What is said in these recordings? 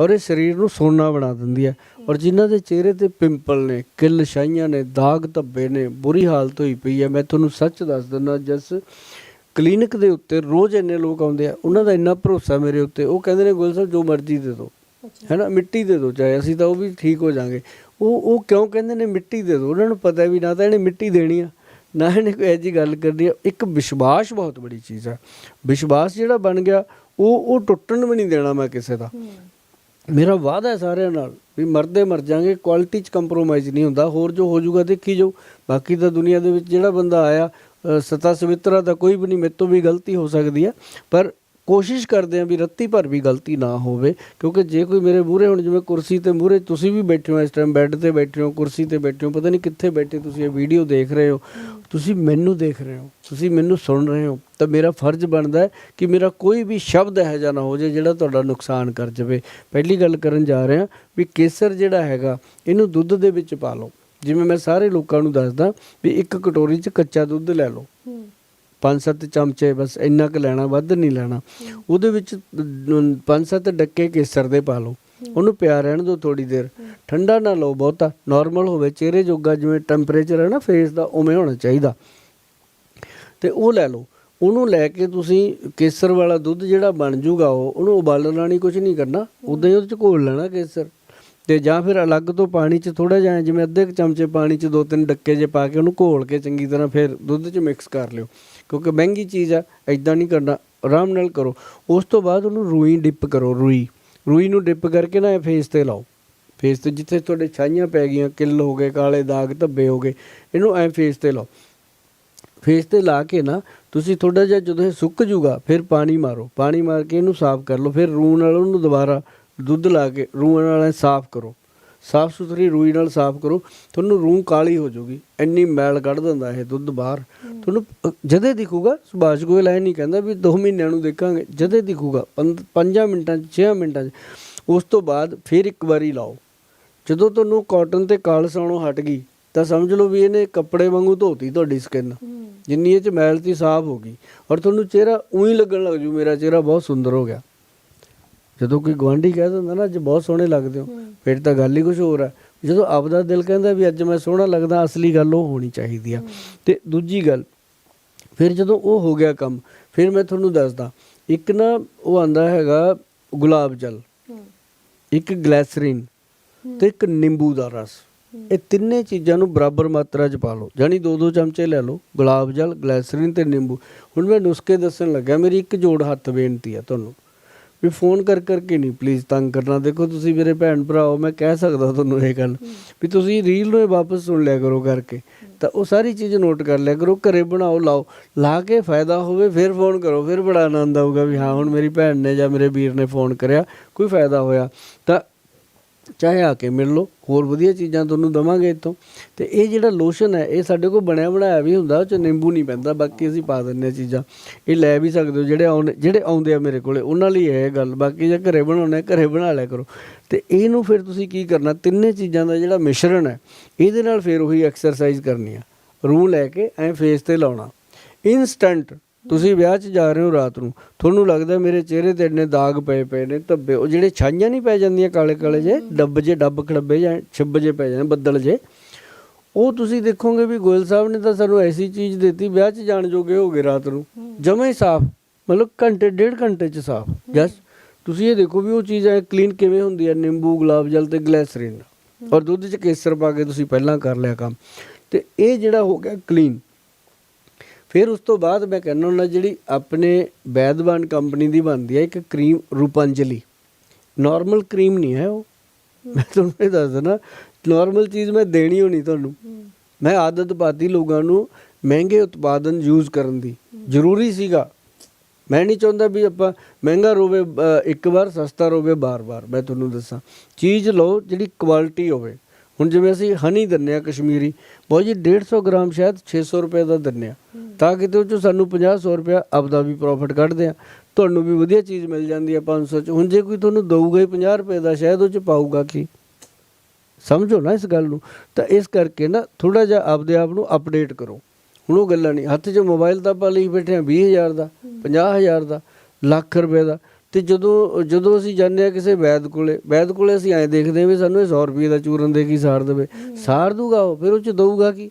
ਔਰ ਇਹ ਸਰੀਰ ਨੂੰ ਸੋਨਾ ਬਣਾ ਦਿੰਦੀ ਹੈ। ਔਰ ਜਿਨ੍ਹਾਂ ਦੇ ਚਿਹਰੇ ਤੇ ਪਿੰਪਲ ਨੇ ਕਿੱਲ ਛਾਈਆਂ ਨੇ ਦਾਗ ਧੱਬੇ ਨੇ ਬੁਰੀ ਹਾਲਤ ਹੋਈ ਪਈ ਹੈ। ਮੈਂ ਤੁਹਾਨੂੰ ਸੱਚ ਦੱਸ ਦਿੰਦਾ ਜਸ ਕਲੀਨਿਕ ਦੇ ਉੱਤੇ ਰੋਜ਼ ਇੰਨੇ ਲੋਕ ਆਉਂਦੇ ਆ ਉਹਨਾਂ ਦਾ ਇੰਨਾ ਭਰੋਸਾ ਮੇਰੇ ਉੱਤੇ ਉਹ ਕਹਿੰਦੇ ਨੇ ਗੋਲ ਸਾਹਿਬ ਜੋ ਮਰਜ਼ੀ ਦੇ ਦਿਓ। ਹੈਨਾ? ਮਿੱਟੀ ਦੇ ਦਿਓ ਚਾਹੇ ਅਸੀਂ ਤਾਂ ਉਹ ਵੀ ਠੀਕ ਹੋ ਜਾਾਂਗੇ। ਉਹ ਉਹ ਕਿਉਂ ਕਹਿੰਦੇ ਨੇ ਮਿੱਟੀ ਦੇ ਦਿਓ? ਉਹਨਾਂ ਨੂੰ ਪਤਾ ਵੀ ਨਾ ਤਾਂ ਇਹਨੇ ਮਿੱਟੀ ਦੇਣੀ ਆ ਨਾ ਇਹਨੇ ਕੋਈ ਐਜੀ ਗੱਲ ਕਰਨੀ ਆ। ਇੱਕ ਵਿਸ਼ਵਾਸ ਬਹੁਤ ਬੜੀ ਚੀਜ਼ ਆ। ਵਿਸ਼ਵਾਸ ਜਿਹੜਾ ਬਣ ਗਿਆ ਉਹ ਉਹ ਟੁੱਟਣ ਵੀ ਨਹੀਂ ਦੇਣਾ ਮੈਂ ਕਿਸੇ ਦਾ। ਮੇਰਾ ਵਾਅਦਾ ਹੈ ਸਾਰਿਆਂ ਨਾਲ ਵੀ ਮਰਦੇ ਮਰ ਜਾਾਂਗੇ ਕੁਆਲਿਟੀ 'ਚ ਕੰਪਰੋਮਾਈਜ਼ ਨਹੀਂ ਹੁੰਦਾ, ਹੋਰ ਜੋ ਹੋ ਜਾਊਗਾ ਦੇਖੀ ਜਾਓ। ਬਾਕੀ ਤਾਂ ਦੁਨੀਆ ਦੇ ਵਿੱਚ ਜਿਹੜਾ ਬੰਦਾ ਆਇਆ ਸਤਾ ਸਵਿਤਰਾ ਦਾ ਕੋਈ ਵੀ ਨਹੀਂ, ਮੇਰੇ ਤੋਂ ਵੀ ਗਲਤੀ ਹੋ ਸਕਦੀ ਹੈ, ਪਰ ਕੋਸ਼ਿਸ਼ ਕਰਦੇ ਆ ਵੀ ਰੱਤੀ ਭਰ ਵੀ ਗਲਤੀ ਨਾ ਹੋਵੇ, ਕਿਉਂਕਿ ਜੇ ਕੋਈ ਮੇਰੇ ਮੂਹਰੇ ਹੁਣ ਜਿਵੇਂ ਕੁਰਸੀ ਤੇ ਮੂਹਰੇ ਤੁਸੀਂ ਵੀ ਬੈਠੇ ਹੋ, ਇਸ ਟਾਈਮ ਬੈੱਡ ਤੇ ਬੈਠੇ ਹੋ, ਕੁਰਸੀ ਤੇ ਬੈਠੇ ਹੋ, ਪਤਾ ਨਹੀਂ ਕਿੱਥੇ ਬੈਠੇ ਤੁਸੀਂ ਇਹ ਵੀਡੀਓ ਦੇਖ ਰਹੇ ਹੋ, ਤੁਸੀਂ ਮੈਨੂੰ ਦੇਖ ਰਹੇ ਹੋ, ਤੁਸੀਂ ਮੈਨੂੰ ਸੁਣ ਰਹੇ ਹੋ, ਤਾਂ ਮੇਰਾ ਫਰਜ਼ ਬਣਦਾ ਹੈ ਕਿ ਮੇਰਾ ਕੋਈ ਵੀ ਸ਼ਬਦ ਇਹੋ ਜਿਹਾ ਨਾ ਹੋ ਜੇ ਜਿਹੜਾ ਤੁਹਾਡਾ ਨੁਕਸਾਨ ਕਰ ਜਾਵੇ। ਪਹਿਲੀ ਗੱਲ ਕਰਨ ਜਾ ਰਹੇ ਹਾਂ ਵੀ ਕੇਸਰ ਜਿਹੜਾ ਹੈਗਾ, ਇਹਨੂੰ ਦੁੱਧ ਦੇ ਵਿੱਚ ਪਾ ਲਓ। ਜਿਵੇਂ ਮੈਂ ਸਾਰੇ ਲੋਕਾਂ ਨੂੰ ਦੱਸਦਾ ਵੀ ਇੱਕ ਕਟੋਰੀ 'ਚ ਕੱਚਾ ਦੁੱਧ ਲੈ ਲਓ। ਪੰਜ ਸੱਤ ਚਮਚੇ ਬਸ ਇੰਨਾ ਕੁ ਲੈਣਾ ਵੱਧ ਨਹੀਂ ਲੈਣਾ। ਉਹਦੇ ਵਿੱਚ ਅਮ, ਪੰਜ ਸੱਤ ਡੱਕੇ ਕੇਸਰ ਦੇ ਪਾ ਲਓ। ਉਹਨੂੰ ਪਿਆ ਰਹਿਣ ਦਿਓ ਥੋੜੀ ਦੇਰ। ਠੰਡਾ ਨਾ ਲਓ ਬਹੁਤਾ। ਨਾਰਮਲ ਹੋਵੇ ਚਿਹਰੇ ਜੋਗਾ ਜਿਵੇਂ ਟੈਂਪਰੇਚਰ ਹੈ ਨਾ ਫੇਸ ਦਾ ਉਵੇਂ ਹੋਣਾ ਚਾਹੀਦਾ। ਤੇ ਉਹ ਲੈ ਲਓ। ਉਹਨੂੰ ਲੈ ਕੇ ਤੁਸੀਂ ਕੇਸਰ ਵਾਲਾ ਦੁੱਧ ਜਿਹੜਾ ਬਣ ਜੂਗਾ ਉਹ ਉਹਨੂੰ ਉਬਾਲਣਾ ਨਹੀਂ ਕੁਝ ਨਹੀਂ ਕਰਨਾ। ਉਦਾਂ ਹੀ ਉਹਦੇ ਚ ਘੋਲ ਲੈਣਾ ਕੇਸਰ। ਤੇ ਜਾਂ ਫਿਰ ਅਲੱਗ ਤੋਂ ਪਾਣੀ 'ਚ ਥੋੜਾ ਜਿਹਾ ਜਿਵੇਂ ਅੱਧੇ ਕੁ ਚਮਚੇ ਪਾਣੀ 'ਚ ਦੋ ਤਿੰਨ ਡੱਕੇ ਜੇ ਪਾ ਕੇ ਉਹਨੂੰ ਘੋਲ ਕੇ ਚੰਗੀ ਤਰ੍ਹਾਂ ਫਿਰ ਦੁੱਧ 'ਚ ਮਿਕਸ ਕਰ ਲਿਓ। ਕਿਉਂਕਿ ਮਹਿੰਗੀ ਚੀਜ਼ ਆ ਐਦਾਂ ਨਹੀਂ ਕਰਨਾ, ਆਰਾਮ ਨਾਲ ਕਰੋ। ਉਸ ਤੋਂ ਬਾਅਦ ਉਹਨੂੰ ਰੂਈ ਡਿਪ ਕਰੋ, ਰੂਈ। ਰੂਈ ਨੂੰ ਡਿਪ ਕਰਕੇ ਨਾ ਇਹ ਫੇਸ ਤੇ ਲਾਓ। ਫੇਸ ਤੇ ਜਿੱਥੇ ਤੁਹਾਡੇ ਛਾਈਆਂ ਪੈ ਗਈਆਂ, ਕਿੱਲ ਹੋ ਗਏ, ਕਾਲੇ ਦਾਗ, ਧੱਬੇ ਹੋ ਗਏ, ਇਹਨੂੰ ਐ ਫੇਸ ਤੇ ਲਾਓ। ਫੇਸ ਤੇ ਲਾ ਕੇ ਨਾ ਤੁਸੀਂ ਥੋੜਾ ਜਿਹਾ ਜਦੋਂ ਇਹ ਸੁੱਕ ਜੂਗਾ, ਫਿਰ ਪਾਣੀ ਮਾਰੋ। ਪਾਣੀ ਮਾਰ ਕੇ ਇਹਨੂੰ ਸਾਫ਼ ਕਰ ਲਓ, ਫਿਰ ਰੂਹ ਨਾਲ ਉਹਨੂੰ ਦੁਬਾਰਾ ਦੁੱਧ ਲਾ ਕੇ ਰੂਹ ਨਾਲ ਸਾਫ਼ ਕਰੋ। ਸਾਫ਼ ਸੁਥਰੀ ਰੂਈ ਨਾਲ ਸਾਫ਼ ਕਰੋ। ਤੁਹਾਨੂੰ ਰੂਹ ਕਾਲੀ ਹੋ ਜਾਊਗੀ। ਇੰਨੀ ਮੈਲ ਕੱਢ ਦਿੰਦਾ ਇਹ ਦੁੱਧ ਬਾਹਰ। ਤੁਹਾਨੂੰ ਜਦੇ ਦਿਖੂਗਾ ਸੁਭਾਸ਼ ਗੋਇਲ ਐ ਨਹੀਂ ਕਹਿੰਦਾ ਵੀ 2 ਮਹੀਨਿਆਂ ਨੂੰ ਦੇਖਾਂਗੇ। ਜਦੇ ਦਿਖੂਗਾ 5 ਮਿੰਟਾਂ 'ਚ 6 ਮਿੰਟਾਂ 'ਚ ਉਸ ਤੋਂ ਬਾਅਦ ਫਿਰ ਇੱਕ ਵਾਰੀ ਲਾਓ। ਜਦੋਂ ਤੁਹਾਨੂੰ ਕਾਟਨ ਤੇ ਕਾਲਸ ਆਉਣੋਂ ਹਟ ਗਈ ਤਾਂ ਸਮਝ ਲਓ ਵੀ ਇਹਨੇ ਕੱਪੜੇ ਵਾਂਗੂ ਧੋਤੀ ਤੁਹਾਡੀ ਸਕਿਨ ਜਿੰਨੀ ਇਹ ਚ ਮੈਲ ਸੀ ਸਾਫ਼ ਹੋ ਗਈ। ਔਰ ਤੁਹਾਨੂੰ ਚਿਹਰਾ ਉਹੀ ਲੱਗਣ ਲੱਗ ਜੂ ਮੇਰਾ ਚਿਹਰਾ ਬਹੁਤ ਸੁੰਦਰ ਹੋ ਗਿਆ। ਜਦੋਂ ਕੋਈ ਗਵਾਂਢੀ ਕਹਿ ਦਿੰਦਾ ਨਾ ਅੱਜ ਬਹੁਤ ਸੋਹਣੇ ਲੱਗਦੇ ਹੋ। ਫਿਰ ਤਾਂ ਗੱਲ ਹੀ ਕੁਝ ਹੋਰ ਹੈ ਜਦੋਂ ਆਪਦਾ ਦਿਲ ਕਹਿੰਦਾ ਵੀ ਅੱਜ ਮੈਂ ਸੋਹਣਾ ਲੱਗਦਾ ਅਸਲੀ ਗੱਲ ਉਹ ਹੋਣੀ ਚਾਹੀਦੀ ਆ। ਤੇ ਦੂਜੀ ਗੱਲ ਫਿਰ ਜਦੋਂ ਉਹ ਹੋ ਗਿਆ ਕੰਮ ਫਿਰ ਮੈਂ ਤੁਹਾਨੂੰ ਦੱਸਦਾ ਇੱਕ ਨਾ ਉਹ ਆਂਦਾ ਹੈਗਾ ਗੁਲਾਬ ਜਲ। ਇੱਕ ਗਲੈਸਰੀਨ ਤੇ ਇੱਕ ਨਿੰਬੂ ਦਾ ਰਸ। ਇਹ ਤਿੰਨੇ ਚੀਜ਼ਾਂ ਨੂੰ ਬਰਾਬਰ ਮਾਤਰਾ 'ਚ ਪਾ ਲਓ। ਯਾਨੀ ਦੋ ਦੋ ਚਮਚੇ ਲੈ ਲਓ ਗੁਲਾਬ ਜਲ ਗਲੈਸਰੀਨ ਤੇ ਨਿੰਬੂ। ਹੁਣ ਮੈਂ ਨੁਸਖੇ ਦੱਸਣ ਲੱਗਾ ਮੇਰੀ ਇੱਕ ਜੋੜ ਹੱਥ ਬੇਨਤੀ ਆ ਤੁਹਾਨੂੰ। ਵੀ ਫੋਨ ਕਰ ਕਰਕੇ ਨਹੀਂ ਪਲੀਜ਼ ਤੰਗ ਕਰਨਾ। ਦੇਖੋ ਤੁਸੀਂ ਮੇਰੇ ਭੈਣ ਭਰਾ ਹੋ ਮੈਂ ਕਹਿ ਸਕਦਾ ਤੁਹਾਨੂੰ ਇਹ ਗੱਲ ਵੀ ਤੁਸੀਂ ਰੀਲ ਨੂੰ ਵਾਪਸ ਸੁਣ ਲਿਆ ਕਰੋ ਕਰਕੇ। ਤਾਂ ਉਹ ਸਾਰੀ ਚੀਜ਼ ਨੋਟ ਕਰ ਲਿਆ ਕਰੋ ਘਰੇ ਬਣਾਓ ਲਾਓ। ਲਾ ਕੇ ਫਾਇਦਾ ਹੋਵੇ ਫਿਰ ਫੋਨ ਕਰੋ ਫਿਰ ਬੜਾ ਆਨੰਦ ਆਊਗਾ ਵੀ ਹਾਂ ਹੁਣ ਮੇਰੀ ਭੈਣ ਨੇ ਜਾਂ ਮੇਰੇ ਵੀਰ ਨੇ ਫੋਨ ਕਰਿਆ ਕੋਈ ਫਾਇਦਾ ਹੋਇਆ। ਤਾਂ ਚਾਹੇ ਆ ਕੇ ਮਿਲ ਲਓ, ਹੋਰ ਵਧੀਆ ਚੀਜ਼ਾਂ ਤੁਹਾਨੂੰ ਦਵਾਂਗੇ ਇੱਥੋਂ। ਤੇ ਇਹ ਜਿਹੜਾ ਲੋਸ਼ਨ ਹੈ, ਇਹ ਸਾਡੇ ਕੋਲ ਬਣਿਆ ਬਣਾਇਆ ਵੀ ਹੁੰਦਾ, ਉਹ ਚ ਨਿੰਬੂ ਨਹੀਂ ਪੈਂਦਾ, ਬਾਕੀ ਅਸੀਂ ਪਾ ਦਿੰਨੇ ਆ ਚੀਜ਼ਾਂ। ਇਹ ਲੈ ਵੀ ਸਕਦੇ ਹੋ, ਜਿਹੜੇ ਆਉਣ, ਜਿਹੜੇ ਆਉਂਦੇ ਆ ਮੇਰੇ ਕੋਲੇ, ਉਹਨਾਂ ਲਈ ਇਹ ਗੱਲ, ਬਾਕੀ ਜੇ ਘਰੇ ਬਣਾਉਣੇ ਘਰੇ ਬਣਾ ਲਿਆ ਕਰੋ। ਤੇ ਇਹਨੂੰ ਫਿਰ ਤੁਸੀਂ ਕੀ ਕਰਨਾ, ਤਿੰਨੇ ਚੀਜ਼ਾਂ ਦਾ ਜਿਹੜਾ ਮਿਸ਼ਰਣ ਹੈ, ਇਹਦੇ ਨਾਲ ਫਿਰ ਉਹੀ ਐਕਸਰਸਾਈਜ਼ ਕਰਨੀ ਆ। ਰੂਹ ਲੈ ਕੇ ਐ ਫੇਸ ਤੇ ਲਾਉਣਾ। ਇਨਸਟੈਂਟ ਤੁਸੀਂ ਵਿਆਹ 'ਚ ਜਾ ਰਹੇ ਹੋ ਰਾਤ ਨੂੰ ਤੁਹਾਨੂੰ ਲੱਗਦਾ ਮੇਰੇ ਚਿਹਰੇ ਤੇ ਇੰਨੇ ਦਾਗ ਪਏ ਪਏ ਨੇ ਧੱਬੇ ਉਹ ਜਿਹੜੇ ਛਾਈਆਂ ਨਹੀਂ ਪੈ ਜਾਂਦੀਆਂ ਕਾਲੇ ਕਾਲੇ ਜੇ ਡੱਬ ਜੇ ਡੱਬ ਖੜੱਬੇ ਜਾਂ ਛਿੱਬ ਜੇ ਪੈ ਜਾਂਦੇ ਬੱਦਲ ਜੇ ਉਹ ਤੁਸੀਂ ਦੇਖੋਗੇ ਵੀ ਗੋਇਲ ਸਾਹਿਬ ਨੇ ਤਾਂ ਸਾਨੂੰ ਐਸੀ ਚੀਜ਼ ਦਿੱਤੀ ਵਿਆਹ 'ਚ ਜਾਣ ਜੋਗੇ ਹੋ ਗਏ ਰਾਤ ਨੂੰ ਜਮਾ ਹੀ ਸਾਫ਼ ਮਤਲਬ ਘੰਟੇ ਡੇਢ ਘੰਟੇ 'ਚ ਸਾਫ਼ ਜਸ ਤੁਸੀਂ ਇਹ ਦੇਖੋ ਵੀ ਉਹ ਚੀਜ਼ ਐ ਕਲੀਨ ਕਿਵੇਂ ਹੁੰਦੀ ਹੈ ਨਿੰਬੂ ਗੁਲਾਬ ਜਲ ਤੇ ਗਲੈਸਰੀਨ ਔਰ ਦੁੱਧ 'ਚ ਕੇਸਰ ਪਾ ਕੇ ਤੁਸੀਂ ਪਹਿਲਾਂ ਕਰ ਲਿਆ ਕੰਮ ਤੇ ਇਹ ਜਿਹੜਾ ਹੋ ਗਿਆ ਕਲੀਨ ਫਿਰ ਉਸ ਤੋਂ ਬਾਅਦ ਮੈਂ ਕਹਿੰਦਾ ਹੁੰਦਾ ਜਿਹੜੀ ਆਪਣੇ ਵੈਦਵਾਨ ਕੰਪਨੀ ਦੀ ਬਣਦੀ ਹੈ ਇੱਕ ਕਰੀਮ ਰੂਪੰਜਲੀ। ਨਾਰਮਲ ਕਰੀਮ ਨਹੀਂ ਹੈ ਉਹ। ਮੈਂ ਤੁਹਾਨੂੰ ਇਹ ਦੱਸ ਦਿੰਦਾ ਨਾਰਮਲ ਚੀਜ਼ ਮੈਂ ਦੇਣੀ ਹੋਣੀ ਤੁਹਾਨੂੰ। ਮੈਂ ਆਦਤ ਪਾਤੀ ਲੋਕਾਂ ਨੂੰ ਮਹਿੰਗੇ ਉਤਪਾਦਨ ਯੂਜ਼ ਕਰਨ ਦੀ। ਜ਼ਰੂਰੀ ਸੀਗਾ। ਮੈਂ ਨਹੀਂ ਚਾਹੁੰਦਾ ਵੀ ਆਪਾਂ ਮਹਿੰਗਾ ਰੋਵੇ ਇੱਕ ਵਾਰ ਸਸਤਾ ਰੋਵੇ ਬਾਰ-ਬਾਰ ਮੈਂ ਤੁਹਾਨੂੰ ਦੱਸਾਂ ਚੀਜ਼ ਲਓ ਜਿਹੜੀ ਕੁਆਲਿਟੀ ਹੋਵੇ। ਹੁਣ ਜਿਵੇਂ ਅਸੀਂ ਹਨੀ ਦਿੰਨੇ ਆ ਕਸ਼ਮੀਰੀ ਬਹੁਤ ਜੀ 150 ਗ੍ਰਾਮ ਸ਼ਾਇਦ 600 ਰੁਪਏ ਦਾ ਦਿੰਨੇ ਆ ਤਾਂ ਕਿਤੇ ਉਹ 'ਚੋਂ ਸਾਨੂੰ 50 ਰੁਪਏ ਆਪਦਾ ਵੀ ਪ੍ਰੋਫਿਟ ਕੱਢਦੇ ਆ। ਤੁਹਾਨੂੰ ਵੀ ਵਧੀਆ ਚੀਜ਼ ਮਿਲ ਜਾਂਦੀ ਆ 500 ਚ। ਹੁਣ ਜੇ ਕੋਈ ਤੁਹਾਨੂੰ ਦਊਗਾ ਹੀ 50 ਰੁਪਏ ਦਾ, ਸ਼ਾਇਦ ਉਹ ਚ ਪਾਊਗਾ ਕੀ? ਸਮਝੋ ਨਾ ਇਸ ਗੱਲ ਨੂੰ। ਤਾਂ ਇਸ ਕਰਕੇ ਨਾ ਥੋੜਾ ਜਿਹਾ ਆਪਦੇ ਆਪ ਨੂੰ ਅਪਡੇਟ ਕਰੋ। ਹੁਣ ਉਹ ਗੱਲਾਂ ਨਹੀਂ। ਹੱਥ 'ਚ ਮੋਬਾਈਲ ਤਾਂ ਆਪਾਂ ਲਈ ਬੈਠੇ ਆ 20000 ਦਾ 50000 ਦਾ, ਲੱਖ ਰੁਪਏ ਦਾ। ਤੇ ਜਦੋਂ ਜਦੋਂ ਅਸੀਂ ਜਾਂਦੇ ਆ ਕਿਸੇ ਵੈਦ ਕੋਲੇ ਵੈਦ ਕੋਲੇ ਅਸੀਂ ਐਂ ਦੇਖਦੇ ਆ ਵੀ ਸਾਨੂੰ ਇਹ 100 ਰੁਪਏ ਦਾ ਚੂਰਨ ਦੇ ਕੀ ਸਾਰ ਦੇਵੇ। ਸਾਰ ਦੂਗਾ ਉਹ, ਫਿਰ ਉਹ ਚ ਦਊਗਾ ਕੀ?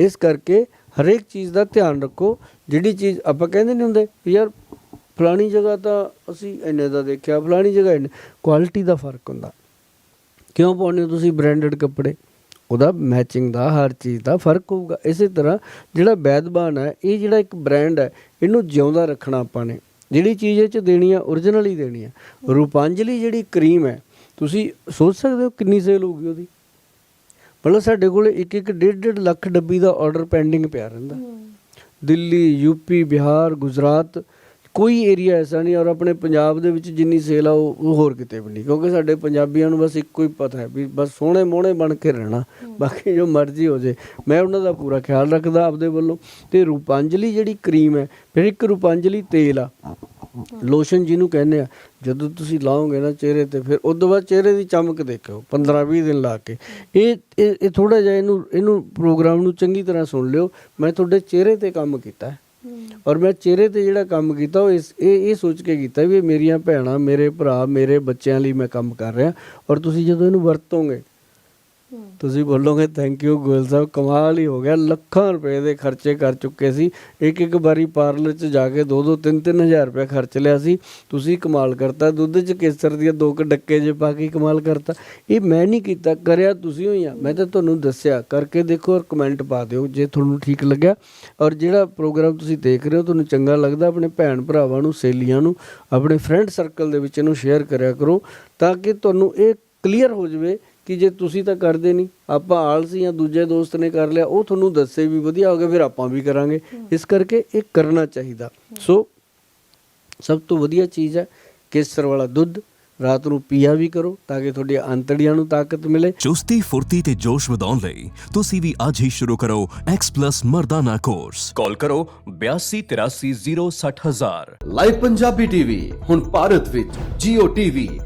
ਇਸ ਕਰਕੇ ਹਰੇਕ ਚੀਜ਼ ਦਾ ਧਿਆਨ ਰੱਖੋ। ਜਿਹੜੀ ਚੀਜ਼ ਆਪਾਂ ਕਹਿੰਦੇ ਨਹੀਂ ਹੁੰਦੇ ਵੀ ਯਾਰ ਫਲਾਣੀ ਜਗ੍ਹਾ ਤਾਂ ਅਸੀਂ ਇੰਨੇ ਦਾ ਦੇਖਿਆ, ਫਲਾਣੀ ਜਗ੍ਹਾ ਇੰਨੇ ਕੁਆਲਿਟੀ ਦਾ ਫ਼ਰਕ ਹੁੰਦਾ। ਕਿਉਂ ਪਾਉਂਦੇ ਹੋ ਤੁਸੀਂ ਬ੍ਰਾਂਡਡ ਕੱਪੜੇ? ਉਹਦਾ ਮੈਚਿੰਗ ਦਾ, ਹਰ ਚੀਜ਼ ਦਾ ਫ਼ਰਕ ਹੋਊਗਾ। ਇਸੇ ਤਰ੍ਹਾਂ ਜਿਹੜਾ ਬੈਦਬਾਨ ਹੈ, ਇਹ ਜਿਹੜਾ ਇੱਕ ਬ੍ਰਾਂਡ ਹੈ, ਇਹਨੂੰ ਜਿਉਂਦਾ ਰੱਖਣਾ ਆਪਾਂ ਨੇ। ਜਿਹੜੀ ਚੀਜ਼ ਇਹ ਚ ਦੇਣੀ ਆ origignal ਹੀ ਦੇਣੀ ਆ। ਰੂਪਾਂਜਲੀ ਜਿਹੜੀ ਕਰੀਮ ਹੈ, ਤੁਸੀਂ ਸੋਚ ਸਕਦੇ ਹੋ ਕਿੰਨੀ ਸੇਲ ਹੋਊਗੀ ਉਹਦੀ? ਮਤਲਬ ਸਾਡੇ ਕੋਲ ਇੱਕ ਇੱਕ ਡੇਢ ਡੇਢ ਲੱਖ ਡੱਬੀ ਦਾ ਆਰਡਰ ਪੈਂਡਿੰਗ ਪਿਆ ਰਹਿੰਦਾ। ਦਿੱਲੀ ਯੂਪੀ ਬਿਹਾਰ ਗੁਜਰਾਤ ਕੋਈ ਏਰੀਆ ਐਸਾ ਨਹੀਂ ਔਰ ਆਪਣੇ ਪੰਜਾਬ ਦੇ ਵਿੱਚ ਜਿੰਨੀ ਸੇਲ ਆ ਉਹ ਹੋਰ ਕਿਤੇ ਵੀ ਨਹੀਂ। ਕਿਉਂਕਿ ਸਾਡੇ ਪੰਜਾਬੀਆਂ ਨੂੰ ਬਸ ਇੱਕੋ ਹੀ ਪਤਾ ਹੈ ਵੀ ਬਸ ਸੋਹਣੇ ਮੋਹਣੇ ਬਣ ਕੇ ਰਹਿਣਾ। ਬਾਕੀ ਜੋ ਮਰਜ਼ੀ ਹੋ ਜੇ। ਮੈਂ ਉਹਨਾਂ ਦਾ ਪੂਰਾ ਖਿਆਲ ਰੱਖਦਾ ਆਪਦੇ ਵੱਲੋਂ। ਤੇ ਰੂਪਾਂਜਲੀ ਜਿਹੜੀ ਕਰੀਮ ਹੈ, ਫਿਰ ਇੱਕ ਰੂਪਾਂਜਲੀ ਤੇਲ ਆ। ਲੋਸ਼ਨ ਜਿਹਨੂੰ ਕਹਿੰਦੇ ਆ, ਜਦੋਂ ਤੁਸੀਂ ਲਾਓਗੇ ਨਾ ਚਿਹਰੇ ਤੇ, ਫਿਰ ਉਸ ਤੋਂ ਬਾਅਦ ਚਿਹਰੇ ਦੀ ਚਮਕ ਦੇਖਿਓ 15 20 ਦਿਨ ਲਾ ਕੇ। ਇਹ ਇਹ ਇਹ ਥੋੜਾ ਜਿਹਾ ਇਹਨੂੰ ਇਹਨੂੰ ਪ੍ਰੋਗਰਾਮ ਨੂੰ ਚੰਗੀ ਤਰ੍ਹਾਂ ਸੁਣ ਲਿਓ। ਮੈਂ ਤੁਹਾਡੇ ਚਿਹਰੇ ਤੇ ਕੰਮ ਕੀਤਾ ਹੈ। ਔਰ ਮੈਂ ਚਿਹਰੇ ਤੇ ਜਿਹੜਾ ਕੰਮ ਕੀਤਾ, ਉਹ ਇਸ ਇਹ ਇਹ ਸੋਚ ਕੇ ਕੀਤਾ ਵੀ ਇਹ ਮੇਰੀਆਂ ਭੈਣਾਂ, ਮੇਰੇ ਭਰਾ, ਮੇਰੇ ਬੱਚਿਆਂ ਲਈ ਮੈਂ ਕੰਮ ਕਰ ਰਿਹਾ ਔਰ ਤੁਸੀਂ ਜਦੋਂ ਇਹਨੂੰ ਵਰਤੋਗੇ ਤੁਸੀਂ ਬੋਲੋਗੇ ਥੈਂਕ ਯੂ ਗੋਇਲ ਸਾਹਿਬ, ਕਮਾਲ ਹੀ ਹੋ ਗਿਆ। ਲੱਖਾਂ ਰੁਪਏ ਦੇ ਖਰਚੇ ਕਰ ਚੁੱਕੇ ਸੀ। ਇੱਕ ਇੱਕ ਵਾਰੀ ਪਾਰਲਰ 'ਚ ਜਾ ਕੇ 2 2 3 3000 ਰੁਪਏ ਖਰਚ ਲਿਆ ਸੀ। ਤੁਸੀਂ ਕਮਾਲ ਕਰਤਾ। ਦੁੱਧ 'ਚ ਕੇਸਰ ਦੀਆਂ ਦੋ ਕੁ ਡੱਕੇ ਜੇ ਪਾ ਕੇ ਕਮਾਲ ਕਰਤਾ। ਇਹ ਮੈਂ ਨਹੀਂ ਕੀਤਾ, ਕਰਿਆ ਤੁਸੀਂ ਹੋਈ ਆ ਮੈਂ ਤਾਂ ਤੁਹਾਨੂੰ ਦੱਸਿਆ, ਕਰਕੇ ਦੇਖੋ ਔਰ ਕਮੈਂਟ ਪਾ ਦਿਓ, ਜੇ ਤੁਹਾਨੂੰ ਠੀਕ ਲੱਗਿਆ। ਔਰ ਜਿਹੜਾ ਪ੍ਰੋਗਰਾਮ ਤੁਸੀਂ ਦੇਖ ਰਹੇ ਹੋ, ਤੁਹਾਨੂੰ ਚੰਗਾ ਲੱਗਦਾ, ਆਪਣੇ ਭੈਣ ਭਰਾਵਾਂ ਨੂੰ, ਸਹੇਲੀਆਂ ਨੂੰ, ਆਪਣੇ ਫਰੈਂਡ ਸਰਕਲ ਦੇ ਵਿੱਚ ਇਹਨੂੰ ਸ਼ੇਅਰ ਕਰਿਆ ਕਰੋ, ਤਾਂ ਕਿ ਤੁਹਾਨੂੰ ਇਹ ਕਲੀਅਰ ਹੋ ਜਾਵੇ ਕਿ ਜੇ ਤੁਸੀਂ ਤਾਂ ਕਰਦੇ ਨਹੀਂ ਆਪਾਂ ਆਲਸੀ ਜਾਂ ਦੂਜੇ ਦੋਸਤ ਨੇ ਕਰ ਲਿਆ ਉਹ ਤੁਹਾਨੂੰ ਦੱਸੇ ਵੀ ਵਧੀਆ ਹੋ ਗਿਆ ਫਿਰ ਆਪਾਂ ਵੀ ਕਰਾਂਗੇ। ਇਸ ਕਰਕੇ ਇਹ ਕਰਨਾ ਚਾਹੀਦਾ। ਸੋ ਸਭ ਤੋਂ ਵਧੀਆ ਚੀਜ਼ ਹੈ ਕੇਸਰ ਵਾਲਾ ਦੁੱਧ ਰਾਤ ਨੂੰ ਪੀਆ ਵੀ ਕਰੋ ਤਾਂ ਕਿ ਤੁਹਾਡੀ ਅੰਤੜੀਆਂ ਨੂੰ ਤਾਕਤ ਮਿਲੇ। ਚੁਸਤੀ ਫੁਰਤੀ ਤੇ ਜੋਸ਼ ਵਧਾਉਣ ਲਈ ਤੁਸੀਂ ਵੀ ਅੱਜ ਹੀ ਸ਼ੁਰੂ ਕਰੋ X+ ਮਰਦਾਨਾ ਕੋਰਸ ਕਾਲ ਕਰੋ 8283060000 ਲਾਈਵ ਪੰਜਾਬੀ ਟੀਵੀ ਹੁਣ ਭਾਰਤ ਵਿੱਚ Jio TV,